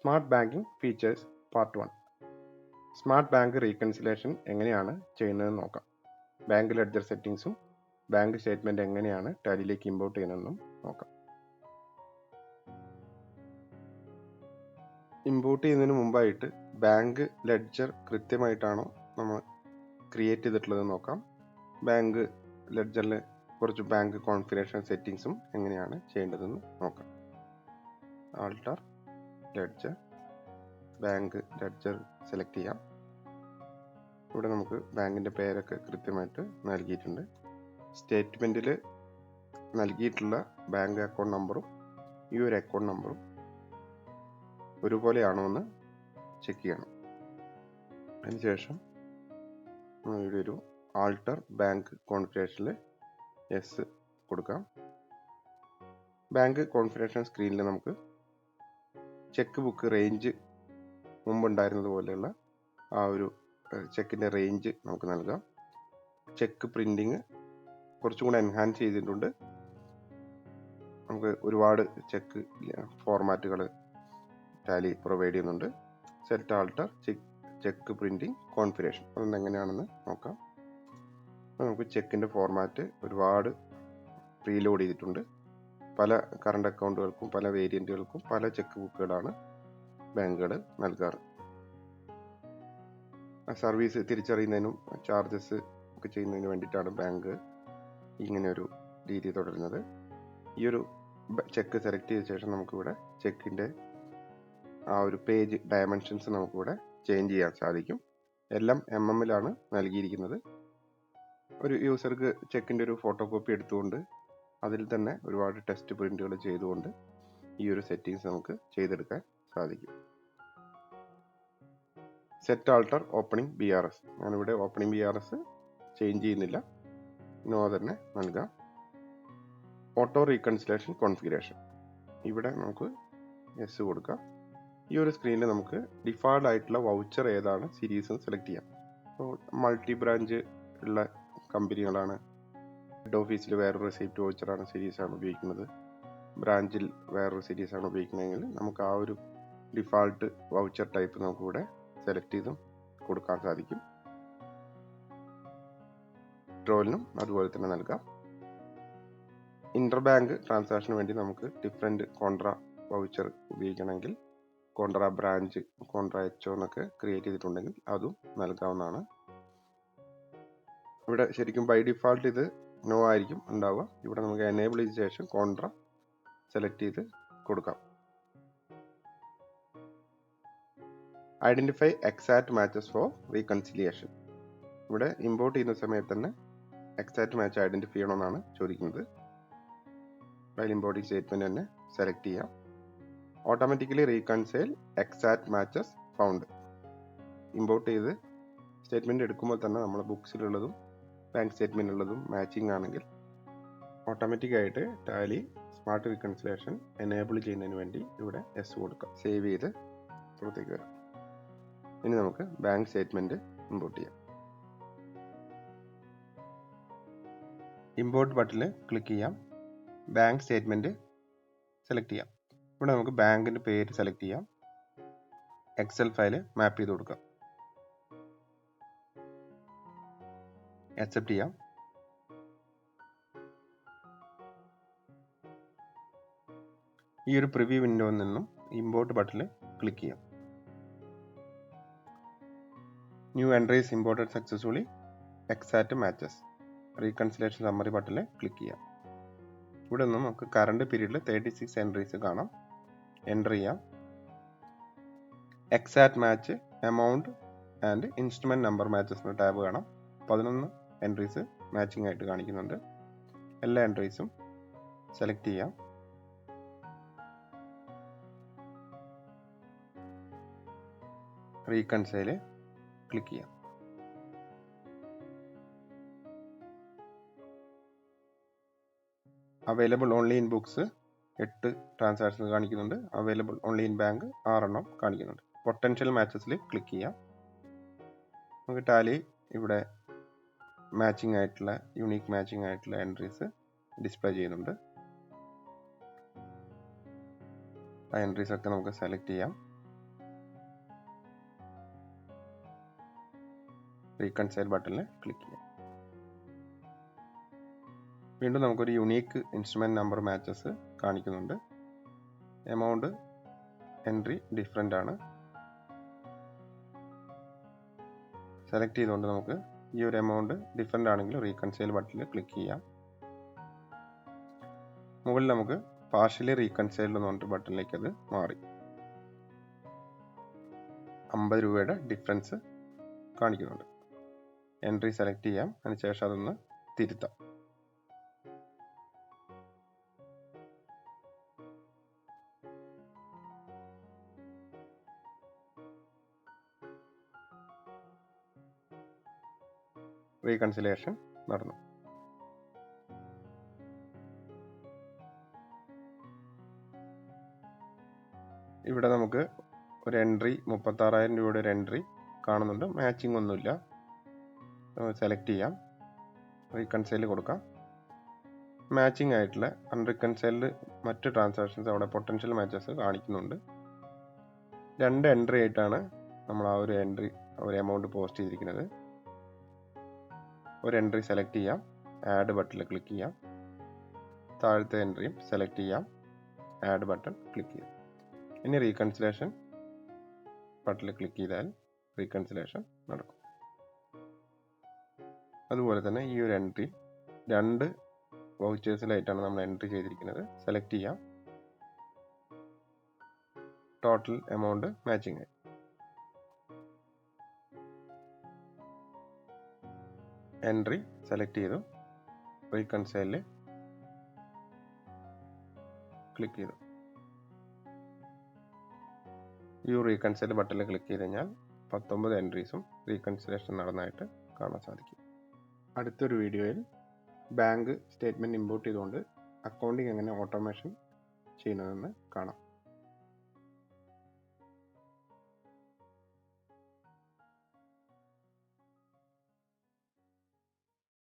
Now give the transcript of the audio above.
Smart banking features part one smart bank reconciliation എങ്ങനെയാണ് ചെയ്യുന്നതെന്ന് നോക്കാം. ബാങ്ക് ലെഡ്ജർ സെറ്റിംഗ്സും ബാങ്ക് സ്റ്റേറ്റ്മെന്റ് എങ്ങനെയാണ് ടാലിയിലേക്ക് ഇമ്പോർട്ട് ചെയ്യുന്നതെന്നും നോക്കാം. ഇമ്പോർട്ട് ചെയ്യുന്നതിന് മുമ്പായിട്ട് ബാങ്ക് ലെഡ്ജർ കൃത്യമായിട്ടാണോ നമ്മൾ ക്രിയേറ്റ് ചെയ്തിട്ടുള്ളത് നോക്കാം. ബാങ്ക് ലെഡ്ജറിൽ കുറച്ച് ബാങ്ക് കോൺഫിഗറേഷൻ സെറ്റിംഗ്സും എങ്ങനെയാണ് ചെയ്യേണ്ടതെന്ന് നോക്കാം. Alter ledger bank ledger select ചെയ്യാം. ഇവിടെ നമുക്ക് ബാങ്കിന്റെ പേരൊക്കെ കൃത്യമായിട്ട് നൽകിയിട്ടുണ്ട്. സ്റ്റേറ്റ്മെന്റിൽ നൽകിയിട്ടുള്ള ബാങ്ക് അക്കൗണ്ട് നമ്പറും ഈ ഒരു അക്കൗണ്ട് നമ്പറും ഒരുപോലെയാണോ എന്ന് ചെക്ക് ചെയ്യണം. അതിനുശേഷം ഇവിടെ ഒരു ആൾട്ടർ ബാങ്ക് കോൺഫിഡേഷനിൽ എസ് കൊടുക്കാം. ബാങ്ക് കോൺഫിഡേഷൻ സ്ക്രീനിൽ നമുക്ക് ചെക്ക് ബുക്ക് റേഞ്ച് മുമ്പുണ്ടായിരുന്നത് പോലെയുള്ള ആ ഒരു ചെക്കിന്റെ റേഞ്ച് നമുക്ക് നൽകാം. ചെക്ക് പ്രിന്റിങ് കുറച്ചും കൂടെ എൻഹാൻസ് ചെയ്തിട്ടുണ്ട്. നമുക്ക് ഒരുപാട് ചെക്ക് ഫോർമാറ്റുകൾ ടാലി പ്രൊവൈഡ് ചെയ്യുന്നുണ്ട്. Set alter cheque cheque printing configuration. അതൊന്ന് എങ്ങനെയാണെന്ന് നോക്കാം. നമുക്ക് ചെക്കിന്റെ ഫോർമാറ്റ് ഒരുപാട് പ്രീലോഡ് ചെയ്തിട്ടുണ്ട്. പല കറണ്ട് അക്കൗണ്ടുകൾക്കും പല വേരിയന്റുകൾക്കും പല ചെക്ക് ബുക്കുകളാണ് ബാങ്കുകൾ നൽകാറ്. സർവീസ് തിരിച്ചറിയുന്നതിനും ചാർജസ് ഒക്കെ ചെയ്യുന്നതിന് വേണ്ടിയിട്ടാണ് ബാങ്ക് ഇങ്ങനെയൊരു രീതി തുടരുന്നത്. ഈ ഒരു ചെക്ക് സെലക്ട് ചെയ്ത ശേഷം നമുക്കിവിടെ ചെക്കിന്റെ ആ ഒരു പേജ് ഡയമെൻഷൻസ് നമുക്കിവിടെ ചേഞ്ച് ചെയ്യാൻ സാധിക്കും. എല്ലാം എം എമ്മിലാണ് നൽകിയിരിക്കുന്നത്. ഒരു യൂസർക്ക് ചെക്കിന്റെ ഒരു ഫോട്ടോ കോപ്പി എടുത്തുകൊണ്ട് അതിൽ തന്നെ ഒരുപാട് ടെസ്റ്റ് പ്രിന്റുകൾ ചെയ്തുകൊണ്ട് ഈ ഒരു സെറ്റിങ്സ് നമുക്ക് ചെയ്തെടുക്കാൻ സാധിക്കും. Set alter opening B R S ഞാനിവിടെ opening B R S change ചെയ്യുന്നില്ല. നോ തന്നെ നൽകാം. ഓട്ടോ റീകൺസിലേഷൻ കോൺഫിഗറേഷൻ ഇവിടെ നമുക്ക് എസ് കൊടുക്കാം. ഈ ഒരു സ്ക്രീനിൽ നമുക്ക് ഡിഫാൾട്ട് ആയിട്ടുള്ള വൗച്ചർ ഏതാണ് സീരീസ് സെലക്ട് ചെയ്യാം. അപ്പോൾ മൾട്ടി ബ്രാഞ്ച് ഉള്ള കമ്പനികളാണ് ഹെഡ് ഓഫീസിൽ വേറൊരു റെസിപ്റ്റ് സീരീസ് ആണ് ഉപയോഗിക്കുന്നത്. ബ്രാഞ്ചിൽ വേറൊരു ആണ് ഉപയോഗിക്കുന്നതെങ്കിൽ നമുക്ക് ആ ഒരു ഡിഫാൾട്ട് വൗച്ചർ ടൈപ്പ് നമുക്കിവിടെ സെലക്ട് ചെയ്തും കൊടുക്കാൻ സാധിക്കും. ട്രോലിനും അതുപോലെ തന്നെ നൽകാം. ഇന്റർ ബാങ്ക് ട്രാൻസാക്ഷന് വേണ്ടി നമുക്ക് ഡിഫറെന്റ് കോൺട്ര വൗച്ചർ ഉപയോഗിക്കണമെങ്കിൽ കോൺട്ര ബ്രാഞ്ച് കോൺട്ര എച്ച് എന്നൊക്കെ ക്രിയേറ്റ് ചെയ്തിട്ടുണ്ടെങ്കിൽ അതും നൽകാവുന്നതാണ്. ഇവിടെ ശരിക്കും ബൈ ഡിഫാൾട്ട് ഇത് നോ ആയിരിക്കും ഉണ്ടാവുക. ഇവിടെ നമുക്ക് എനേബിൾ ചെയ്ത ശേഷം കോൺട്ര സെലക്ട് ചെയ്ത് കൊടുക്കാം. Identify exact matches for reconciliation ഇവിടെ ഇമ്പോർട്ട് ചെയ്യുന്ന സമയത്ത് തന്നെ എക്സാക്ട് മാച്ച് ഐഡന്റിഫൈ ചെയ്യണമെന്നാണ് ചോദിക്കുന്നത്. ഫയൽ ഇമ്പോർട്ടിംഗ് സ്റ്റേറ്റ്മെന്റ് തന്നെ സെലക്ട് ചെയ്യാം. Automatically reconcile exact matches found import ചെയ്ത് സ്റ്റേറ്റ്മെന്റ് എടുക്കുമ്പോൾ തന്നെ നമ്മൾ ബുക്സിലുള്ളതും ബാങ്ക് സ്റ്റേറ്റ്മെന്റ് ഉള്ളതും മാച്ചിങ് ആണെങ്കിൽ ഓട്ടോമാറ്റിക്കായിട്ട് ടാലി സ്മാർട്ട് റീകൺസിലേഷൻ എനേബിൾ ചെയ്യുന്നതിന് വേണ്ടി ഇവിടെ എസ് കൊടുക്കാം. സേവ് ചെയ്ത് പുറത്തേക്ക് വരാം. ഇനി നമുക്ക് ബാങ്ക് സ്റ്റേറ്റ്മെന്റ് ഇമ്പോർട്ട് ചെയ്യാം. ഇമ്പോർട്ട് ബട്ടണിൽ ക്ലിക്ക് ചെയ്യാം. ബാങ്ക് സ്റ്റേറ്റ്മെന്റ് സെലക്ട് ചെയ്യാം. ഇവിടെ നമുക്ക് ബാങ്കിന്റെ പേര് സെലക്ട് ചെയ്യാം. എക്സൽ ഫയൽ മാപ്പ് ചെയ്ത് കൊടുക്കാം. അക്സെപ്റ്റ് ചെയ്യാം. ഈ ഒരു പ്രിവ്യൂ വിൻഡോയിൽ നിന്നും ഇമ്പോർട്ട് ബട്ടണിൽ ക്ലിക്ക് ചെയ്യാം. New entries imported successfully exact matches reconciliation summary ബട്ടണിൽ ക്ലിക്ക് ചെയ്യാം. ഇവിടെ നിന്ന് നമുക്ക് കറണ്ട് പീരീഡിൽ തേർട്ടി സിക്സ് എൻട്രീസ് കാണാം. എന്റർ ചെയ്യാം. Exact match amount and instrument number matches tab കാണാം. പതിനൊന്ന് എൻട്രീസ് മാച്ചിങ് ആയിട്ട് കാണിക്കുന്നുണ്ട്. എല്ലാ എൻട്രീസും സെലക്ട് ചെയ്യാം. റീകൺസൈൽ ക്ലിക്ക് ചെയ്യാം. അവൈലബിൾ ഓൺലി ഇൻ ബുക്സ് എട്ട് ട്രാൻസാക്ഷൻസ് കാണിക്കുന്നുണ്ട്. അവൈലബിൾ ഓൺലി ഇൻ ബാങ്ക് ആറെണ്ണം കാണിക്കുന്നുണ്ട്. പൊട്ടൻഷ്യൽ മാച്ചസിൽ ക്ലിക്ക് ചെയ്യാം. നമുക്ക് ടാലി ഇവിടെ മാച്ചിങ് ആയിട്ടുള്ള യുണീക്ക് മാച്ചിങ് ആയിട്ടുള്ള എൻട്രീസ് ഡിസ്പ്ലേ ചെയ്യുന്നുണ്ട്. ആ എൻട്രീസ് ഒക്കെ നമുക്ക് സെലക്ട് ചെയ്യാം. റീകൺസൈൽ ബട്ടണിൽ ക്ലിക്ക് ചെയ്യാം. വീണ്ടും നമുക്കൊരു യുണീക്ക് ഇൻസ്ട്രുമെന്റ് നമ്പർ മാച്ചസ് കാണിക്കുന്നുണ്ട്. എമൗണ്ട് എൻട്രി ഡിഫറെന്റ് ആണ്. സെലക്ട് ചെയ്തുകൊണ്ട് നമുക്ക് ഈ ഒരു എമൗണ്ട് ഡിഫറെന്റ് ആണെങ്കിൽ റീകൺസൈൽ ബട്ടണിൽ ക്ലിക്ക് ചെയ്യാം. മുകളിൽ നമുക്ക് പാർഷ്യലി റീകൺസൈൽഡ് എന്ന് പറഞ്ഞിട്ട് ബട്ടണിലേക്ക് അത് മാറി. അമ്പത് രൂപയുടെ ഡിഫറൻസ് കാണിക്കുന്നുണ്ട്. എൻട്രി സെലക്ട് ചെയ്യാം. അതിനുശേഷം അതൊന്ന് തിരുത്താം. റീകൺസിലേഷൻ നടന്നു. ഇവിടെ നമുക്ക് ഒരു എൻട്രി മുപ്പത്താറായിരം രൂപയുടെ ഒരു എൻട്രി കാണുന്നുണ്ട്. മാച്ചിങ് ഒന്നുമില്ല. സെലക്ട് ചെയ്യാം. റീകൺസൈൽ കൊടുക്കാം. മാച്ചിങ് ആയിട്ടുള്ള അൺറിക്കൺസൈൽഡ് മറ്റ് ട്രാൻസാക്ഷൻസ് അവിടെ പൊട്ടൻഷ്യൽ മാച്ചസ് കാണിക്കുന്നുണ്ട്. രണ്ട് എൻട്രി ആയിട്ടാണ് നമ്മൾ ആ ഒരു എൻട്രി ഒരു എമൗണ്ട് പോസ്റ്റ് ചെയ്തിരിക്കുന്നത്. ഒരു എൻട്രി സെലക്ട് ചെയ്യാം. ആഡ് ബട്ടണിൽ ക്ലിക്ക് ചെയ്യാം. താഴത്തെ എൻട്രിയും സെലക്ട് ചെയ്യാം. ആഡ് ബട്ടൺ ക്ലിക്ക് ചെയ്യാം. ഇനി റീകൺസിലേഷൻ ബട്ടണിൽ ക്ലിക്ക് ചെയ്താൽ റീകൺസിലേഷൻ നടക്കും. അതുപോലെ തന്നെ ഈ ഒരു എൻട്രി രണ്ട് വൗച്ചേഴ്സിലായിട്ടാണ് നമ്മൾ എൻട്രി ചെയ്തിരിക്കുന്നത്. സെലക്ട് ചെയ്യാം. ടോട്ടൽ എമൗണ്ട് മാച്ചിങ് ആയി. എൻട്രി സെലക്ട് ചെയ്തു. റീകൺസൈലിൽ ക്ലിക്ക് ചെയ്തു. യു റീകൺസൈൽ ബട്ടണിൽ ക്ലിക്ക് ചെയ്ത് കഴിഞ്ഞാൽ പത്തൊമ്പത് എൻട്രീസും റീകൺസിലേഷൻ നടന്നതായിട്ട് കാണാൻ സാധിക്കും. അടുത്തൊരു വീഡിയോയിൽ ബാങ്ക് സ്റ്റേറ്റ്മെന്റ് ഇമ്പോർട്ട് ചെയ്തുകൊണ്ട് അക്കൗണ്ടിങ് എങ്ങനെ ഓട്ടോമേഷൻ ചെയ്യുന്നതെന്ന് കാണാം.